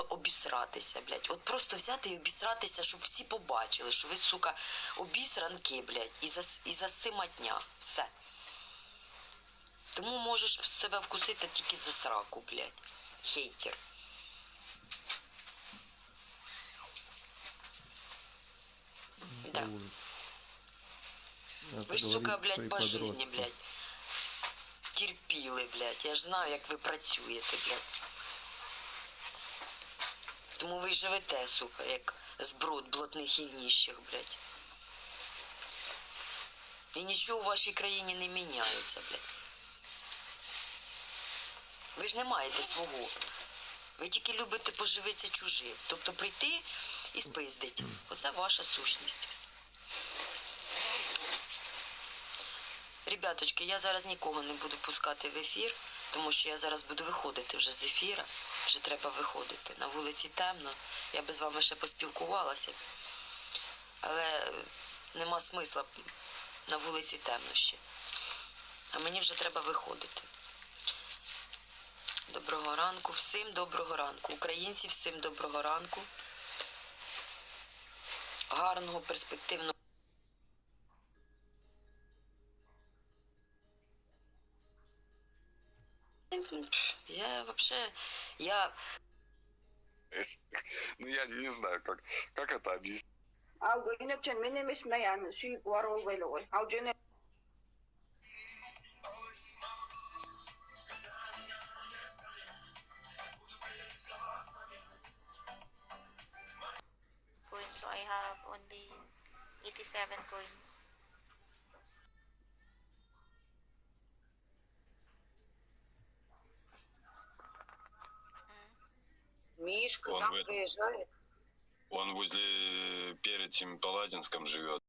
просто обісратися, блядь. От просто взяти і обісратися, щоб всі побачили, що ви, сука, обісранки, блядь, і за, і за циматня. Все. Тому можеш себе вкусити тільки за сраку, блядь. Хейтер. Да. Ви ж, сука, блядь, по жизни, блядь. Терпіли, блядь. Я ж знаю, як ви працюєте, блядь. Тому ви живете, сука, як зброд блатних і ніщих, блядь. І нічого в вашій країні не міняється, блядь. Ви ж не маєте свого. Ви тільки любите поживитися чужим. Тобто прийти і спиздить. Оце ваша сущність. Ребяточки, я зараз нікого не буду пускати в ефір, тому що я зараз буду виходити вже з ефіра. Вже треба виходити. На вулиці темно. Я би з вами ще поспілкувалася. Але е, нема смисла. На вулиці темно ще. А мені вже треба виходити. Доброго ранку, всім доброго ранку. Українці, всім доброго ранку. Гарного, перспективного. Я вообще, я Ну, я не знаю, как, как это объяснить. ал гөнөкчөн мен эмес мына аны сүйүп бар болбой эле кой ал жөн coins, so I have only 87 coins. Мишка Он там в этом- приезжает Он возле, перед тем Паладинском живет.